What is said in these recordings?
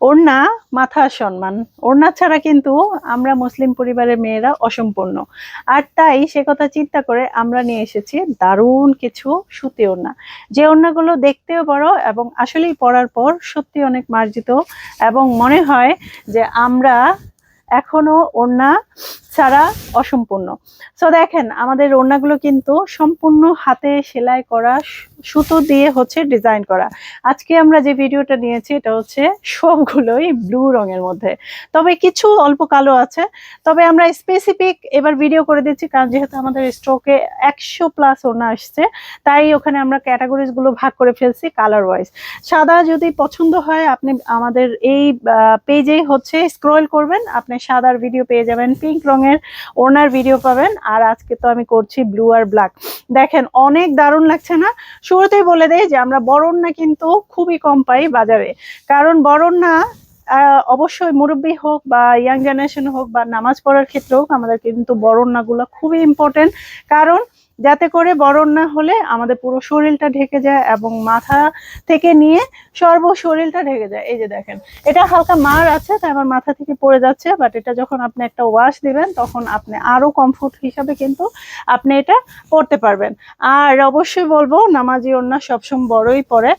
ওড়না মাথা সম্মান। ওড়না ছাড়া কিন্তু আমরা মুসলিম পরিবারের মেয়েরা অসম্পূর্ণ। আর তাই সে কথা চিন্তা করে আমরা নিয়ে এসেছি দারুণ কিছু সুতি ওড়না। যে ওড়নাগুলো দেখতেও বড় এবং আসলেই পরার পর সত্যি অনেক মার্জিত এবং মনে হয় যে আমরা এখনও ওড়না ছাড়া অসম্পূর্ণ। সো দেখেন, আমাদের ওড়নাগুলো কিন্তু সম্পূর্ণ হাতে সেলাই করা সুতো দিয়ে হচ্ছে ডিজাইন করা। আজকে আমরা যে ভিডিওটা নিয়েছি, এটা হচ্ছে সবগুলোই ব্লু রঙের মধ্যে। তবে কিছু অল্প কালো আছে, তবে আমরা স্পেসিফিক এবার ভিডিও করে দিচ্ছি, কারণ যেহেতু আমাদের স্টকে একশো প্লাস ওড়না আসছে, তাই ওখানে আমরা ক্যাটাগরিজগুলো ভাগ করে ফেলছি কালার ওয়াইজ সাদা যদি পছন্দ হয়, আপনি আমাদের এই পেজেই হচ্ছে স্ক্রল করবেন, আপনি সাদার ভিডিও পেয়ে যাবেন পিঙ্ক রঙের ওড়নার ভিডিও পাবেন। আর আজকে তো আমি করছি ব্লু আর ব্ল্যাক দেখেন, অনেক দারুণ লাগছে না? শুরুতেই বলে দেয় যে আমরা বরণ না কিন্তু খুবই কম পাই বাজারে। কারণ বরণ না অবশ্যই মুরব্বি হোক বা ইয়াং জেনারেশন হোক বা নামাজ পড়ার ক্ষেত্রে হোক, আমাদের কিন্তু বরণনাগুলো খুবই ইম্পর্টেন্ট কারণ যাতে করে বরণ না হলে আমাদের পুরো শরীরটা ঢেকে যায় এবং মাথা থেকে নিয়ে সর্ব শরীরটা ঢেকে যায়। এই যে দেখেন, এটা হালকা মার আছে, তাই আমার মাথা থেকে পড়ে যাচ্ছে বাট এটা যখন আপনি একটা ওয়াশ দিবেন, তখন আপনি আরও কমফোর্ট হিসাবে কিন্তু আপনি এটা পড়তে পারবেন। আর অবশ্যই বলব, নামাজি ওড়না সবসময় বড়ই পরে।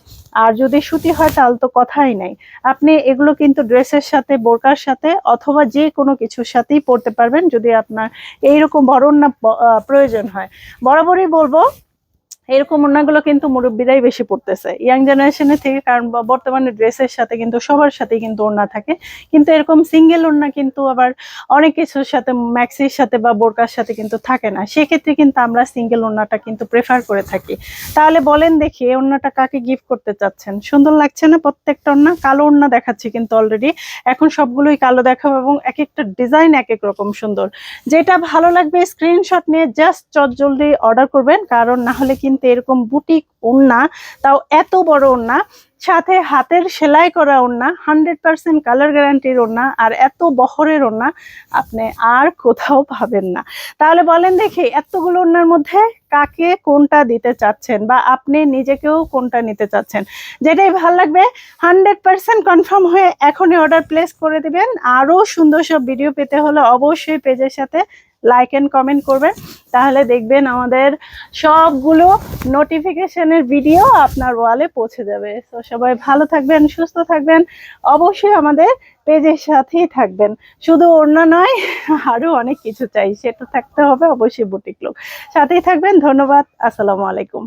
আর যদি সুতি হয় তাহলে তো কথাই নাই। আপনি এগুলো কিন্তু ড্রেসের সাথে, বোরকার সাথে অথবা যে কোনো কিছুর সাথেই পরতে পারবেন যদি আপনার এইরকম বরণ না প্রয়োজন হয়। বরাবরই বলব এরকম ওড়নাগুলো কিন্তু মুরব্বীরাই বেশি পড়তেছে। ইয়াং জেনারেশনের থেকে কারণ বর্তমানে ড্রেসের সাথে কিন্তু, সবার সাথে কিন্তু ওড়না থাকে। কিন্তু এরকম সিঙ্গেল ওড়না কিন্তু আবার অনেক কিছুর সাথে ম্যাক্সির সাথে বা বোরকার সাথে কিন্তু থাকে না। সেক্ষেত্রে কিন্তু আমরা সিঙ্গেল ওড়নাটা কিন্তু প্রেফার করে থাকি। তাহলে বলেন দেখি, এই ওড়নাটা কাকে গিফট করতে চাচ্ছেন? সুন্দর লাগছে না প্রত্যেকটা ওড়না? কালো ওড়না দেখাচ্ছি কিন্তু অলরেডি এখন সবগুলোই কালো দেখাবো এবং এক একটা ডিজাইন এক এক রকম সুন্দর। যেটা ভালো লাগবে স্ক্রিনশট নিয়ে জাস্ট চটজলদি অর্ডার করবেন। কারণ না হলে কিন্তু এরকম বুটিক ওড়না, তাও এত বড় ওড়না, সাথে হাতের সেলাই করা ওড়না হান্ড্রেড পার্সেন্ট কালার গ্যারান্টির ওড়না, আর এত বহরের ওড়না আপনি আর কোথাও পাবেন না। তাহলে বলেন দেখি এতগুলো ওড়নার মধ্যে কাকে কোনটা দিতে চাচ্ছেন বা আপনি নিজেকেও কোনটা নিতে চাচ্ছেন? যেটাই ভালো লাগবে হান্ড্রেড পার্সেন্ট কনফার্ম হয়ে এখনই অর্ডার প্লেস করে দিবেন। আরও সুন্দর সব ভিডিও পেতে হলে অবশ্যই পেজের সাথে লাইক অ্যান্ড কমেন্ট করবেন। তাহলে দেখবেন আমাদের সবগুলো নোটিফিকেশনের ভিডিও আপনার ওয়ালে পৌঁছে যাবে। তো সবাই ভালো থাকবেন, সুস্থ থাকবেন। অবশ্যই আমাদের পেজের সাথেই থাকবেন। শুধু অন্য নয় আরও অনেক কিছু চাই। সেটা থাকতে হবে অবশ্যই বুটিক লোক। সাথেই থাকবেন, ধন্যবাদ, আসসালামু আলাইকুম।